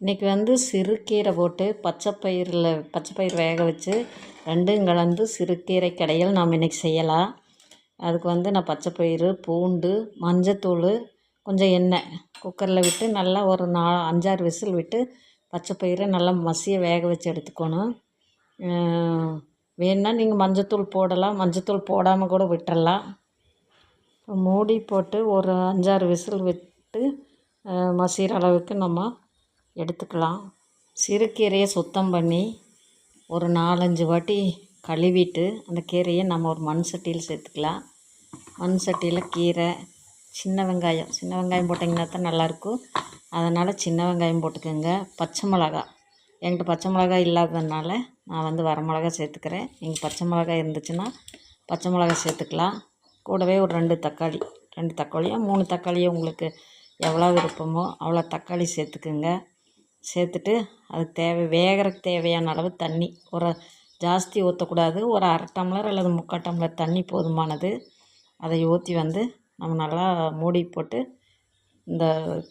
இன்றைக்கி வந்து சிறுகீரை போட்டு பச்சைப்பயிரில் பச்சைப்பயிர் வேக வச்சு ரெண்டும் கலந்து சிறுகீரை கடையில் நாம் இன்றைக்கி செய்யலாம். அதுக்கு வந்து நான் பச்சைப்பயிறு பூண்டு மஞ்சத்தூள் கொஞ்சம் எண்ணெய் குக்கரில் விட்டு நல்லா ஒரு நா அஞ்சாறு விசில் விட்டு பச்சைப்பயிரை நல்லா மசிய வேக வச்சு எடுத்துக்கணும். வேணுன்னா நீங்கள் மஞ்சத்தூள் போடலாம். மஞ்சத்தூள் போடாமல் கூட விட்டுடலாம் மூடி போட்டு ஒரு அஞ்சாறு விசில் விட்டு மசிகிற அளவுக்கு நம்ம எடுத்துக்கலாம். சிறுகீரையை சுத்தம் பண்ணி ஒரு நாலஞ்சு வாட்டி கழுவிட்டு அந்த கீரையை நம்ம ஒரு மண் சட்டியில் சேர்த்துக்கலாம். மண் சட்டியில் கீரை சின்ன வெங்காயம். சின்ன வெங்காயம் போட்டிங்கன்னா தான் நல்லாயிருக்கும். அதனால் சின்ன வெங்காயம் போட்டுக்கோங்க. பச்சை மிளகா. என்கிட்ட பச்சை மிளகா இல்லாததுனால நான் வந்து வரமிளகா சேர்த்துக்கிறேன். நீங்கள் பச்சை மிளகா இருந்துச்சுன்னா பச்சை மிளகா சேர்த்துக்கலாம். கூடவே ஒரு ரெண்டு தக்காளி. ரெண்டு தக்காளியோ மூணு தக்காளியோ உங்களுக்கு எவ்வளோ விருப்பமோ அவ்வளோ தக்காளி சேர்த்துக்குங்க. சேர்த்துட்டு அதுக்கு தேவை வேகிறக்கு தேவையான அளவு தண்ணி. ஒரு ஜாஸ்தி ஊற்றக்கூடாது ஒரு அரை டம்ளர் அல்லது முக்கால் டம்ளர் தண்ணி போதுமானது. அதை ஊற்றி வந்து நம்ம நல்லா மூடி போட்டு இந்த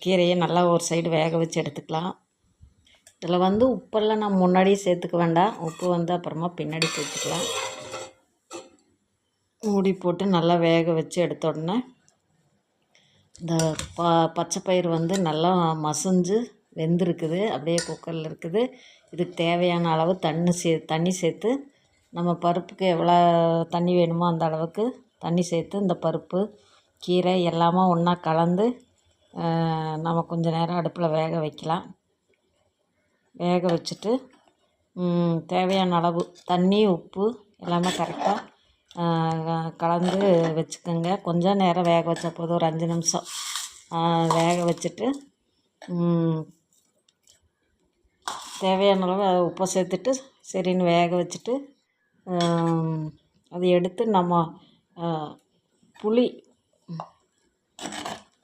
கீரையை நல்லா ஒரு சைடு வேக வச்சு எடுத்துக்கலாம். இதில் வந்து உப்பெல்லாம் நம்ம முன்னாடியே சேர்த்துக்க வேண்டாம். உப்பு வந்து அப்புறமா பின்னாடி சேர்த்துக்கலாம். மூடி போட்டு நல்லா வேக வச்சு எடுத்த உடனே இந்த ப பச்சை பயிறு வந்து நல்லா மசிஞ்சு வெந்திருக்குது அப்படியே குக்கரில் இருக்குது. இதுக்கு தேவையான அளவு தண்ணி சே தண்ணி சேர்த்து நம்ம பருப்புக்கு எவ்வளோ தண்ணி வேணுமோ அந்த அளவுக்கு தண்ணி சேர்த்து இந்த பருப்பு கீரை எல்லாமே ஒன்றா கலந்து நம்ம கொஞ்சம் நேரம் அடுப்பில் வேக வைக்கலாம். வேக வச்சுட்டு தேவையான அளவு தண்ணி உப்பு எல்லாமே கரெக்டாக கலந்து வச்சுக்கோங்க. கொஞ்சம் நேரம் வேக வச்சால் போதும் ஒரு அஞ்சு நிமிஷம். வேக வச்சுட்டு தேவையான அளவு அதை உப்பை சேர்த்துட்டு சரின்னு வேக வச்சுட்டு அதை எடுத்து நம்ம புளி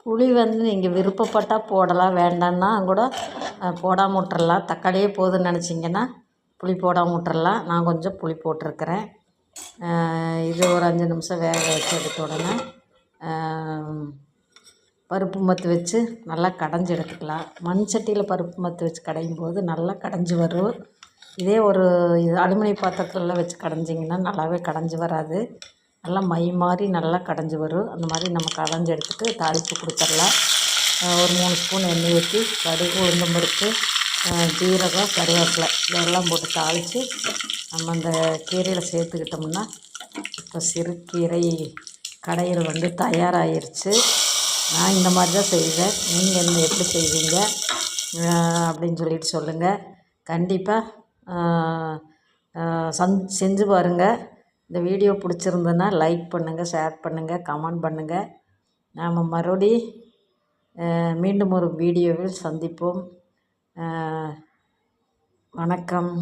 புளி வந்து நீங்கள் விருப்பப்பட்டால் போடலாம். வேண்டான்னா கூட போடாமல் விட்றலாம் தக்காளியே போதும்னு நினச்சிங்கன்னா புளி போடாமல் விட்றலாம் நான் கொஞ்சம் புளி போட்டிருக்கிறேன். இது ஒரு அஞ்சு நிமிஷம் வேக வச்சு எடுத்த உடனே பருப்பு மத்து வச்சு நல்லா கடைஞ்சி எடுத்துக்கலாம். மண் சட்டியில் பருப்பு மத்து வச்சு கடையும் போது நல்லா கடைஞ்சி வரும். இதே ஒரு இது அலுமினிய பாத்திரத்துலலாம் வச்சு கடைஞ்சிங்கன்னா நல்லாவே கடைஞ்சி வராது. நல்லா மை மாதிரி நல்லா கடைஞ்சி வரும். அந்த மாதிரி நம்ம கடைஞ்சி எடுத்துகிட்டு தாளிப்பு கொடுத்துடலாம். ஒரு மூணு ஸ்பூன் எண்ணெய் ஊற்றி கடுகு உளுந்தம் பருப்பு ஜீரகம் கருவேப்பிலை இதெல்லாம் போட்டு தாளித்து நம்ம அந்த கீரையில் சேர்த்துக்கிட்டோம்னா இப்போ சிறுகீரை கடையில் வந்து தயாராகிருச்சு நான் இந்த மாதிரி தான் செய்வேன். நீங்கள் என்ன எப்படி செய்வீங்க? அப்படின்னு சொல்லிட்டு சொல்லுங்கள் கண்டிப்பாக சந் செஞ்சு பாருங்கள் இந்த வீடியோ பிடிச்சிருந்ததுன்னா லைக் பண்ணுங்கள் ஷேர் பண்ணுங்கள் கமெண்ட் பண்ணுங்கள் நாம் மறுபடி மீண்டும் ஒரு வீடியோவில் சந்திப்போம். வணக்கம்.